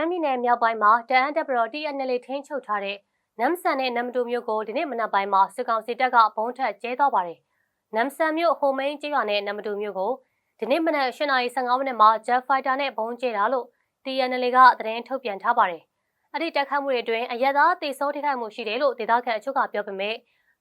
မ်းပြည်နယ်မြောက်ပိုင်းမှာတအန်းတပ်ပတော် TNL ထိန်းချုပ်ထားတဲ့နမ်ဆန်နဲ့နမ်တူမြို့ကိုဒီနေ့မနက်ပိုင်းမှာစစ်ကောင်စီတပ်ကဘုံထက်ကျဲသွားပါတယ်။နမ်ဆန်မြို့ဟိုမိန်ကျေးရွာနဲ့နမ်တူမြို့ကိုဒီနေ့မနက်8:15မိနစ်မှာ Jet Fighter နဲ့ဘုံကျဲတာလို့ TNL ကသတင်းထုတ်ပြန်ထားပါတယ်။အဲ့ဒီတိုက်ခိုက်မှုတွေအတွင်းအရက်သားတေဆုံးထိခိုက်မှုရှိတယ်လို့ဒေသခံအချို့ကပြောပေမဲ့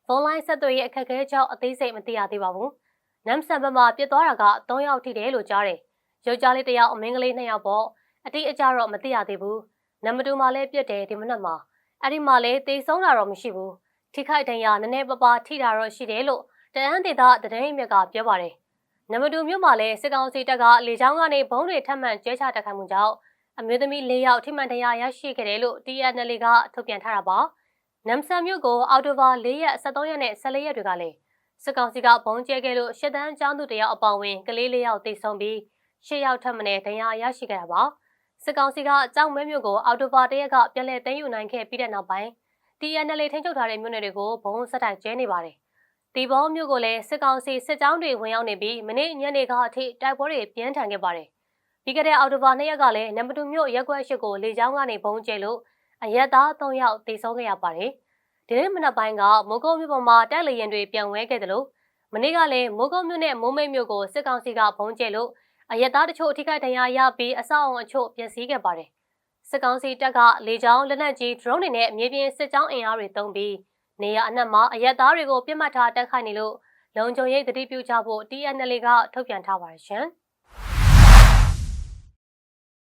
ဖုန်းလိုင်းဆက်သွယ်ရေးအခက်အခဲကြောင့်အသေးစိတ်မသိရသေးပါဘူး။နမ်ဆန်ဘက်မှာပြစ်သွားတာက3ယောက်ထိတယ်လို့ကြားတယ်။ယောက်ျားလေးတစ်ယောက်အမင်းကလေး2ယောက်ပေါ့။ အတိအကျတော့မသိရသေးဘူး။နံပါတ်2မှာလည်းပြစ်တယ်ဒီမနက်မှာအဲ့ဒီမှာလည်းတေဆုံးတာတော့မရှိဘူး။ထိခိုက်ဒဏ်ရာနည်းနည်းပပထိတာတော့ရှိတယ်လို့တအန်းဒေသတရင်မြက်ကပြောပါတယ်။နံပါတ်2မြို့မှာလည်းစစ်ကောင်စီတပ်ကလေကြောင်းကနေဘုံတွေထပ်မံကျဲချတိုက်ခိုက်မှုကြောင့်အမျိုးသမီး၄ယောက်ထိမှန်တရားရရှိခဲ့တယ်လို့ TNL ကထုတ်ပြန်ထားတာပါ။နမ်ဆန်မြို့ကိုအော်တိုဘာ၄ရက်23ရက်နဲ့14ရက်တွေကလည်းစစ်ကောင်စီကဘုံကျဲခဲ့လို့ရှစ်တန်းကျောင်းသူတယောက်အပောင်ဝင်ကလေး၄ယောက်တိတ်ဆုံးပြီးရှစ်ယောက်ထပ်မံတရားရရှိခဲ့တာပါ။ စစ်ကောင်စီကကြောက်မဲမြို့ကိုအော်တိုဘာတရက်ကပြန်လည်သိမ်းယူနိုင်ခဲ့ပြီးတဲ့နောက်ပိုင်း TNL ထိန်းချုပ်ထားတဲ့မြို့နယ်တွေကိုဘုံစက်တိုင်ကျဲနေပါတယ်။ဒီဘောမြို့ကိုလည်းစစ်ကောင်စီစစ်ကြောင်းတွေဝင်ရောက်နေပြီးမနေ့ညနေကအထိတိုက်ပွဲတွေပြင်းထန်ခဲ့ပါတယ်။ပြီးခဲ့တဲ့အော်တိုဘာ၂ရက်ကလည်းနံပါတ်2မြို့ရက်ကွက်ရှိကိုလေကြောင်းကနေဘုံကျဲလို့အရက်သား3ယောက်တိတ်ဆုံးခဲ့ရပါတယ်။ဒီနေ့မနက်ပိုင်းကမိုးကုတ်မြို့ပေါ်မှာတိုက်လေရင်တွေပြန်ဝဲခဲ့တယ်လို့မနေ့ကလည်းမိုးကုတ်မြို့နဲ့မိုးမိတ်မြို့ကိုစစ်ကောင်စီကဘုံကျဲလို့ အရက်သားတချို့အထိခိုက်ဒဏ်ရာရပြီးအဆောက်အုံအချို့ပျက်စီးခဲ့ပါတယ်။စစ်ကောင်စီတပ်ကလေကြောင်းလက်နက်ကြီး drone တွေနဲ့မြေပြင်စစ်ကြောင်းအင်အားတွေတုံးပြီးနေရအနှက်မှာအရက်သားတွေကိုပြစ်မှတ်ထားတိုက်ခိုက်နေလို့လုံခြုံရေးတတိပြုကြဖို့ TNL ကထုတ်ပြန်ထားပါတယ်ရှင်။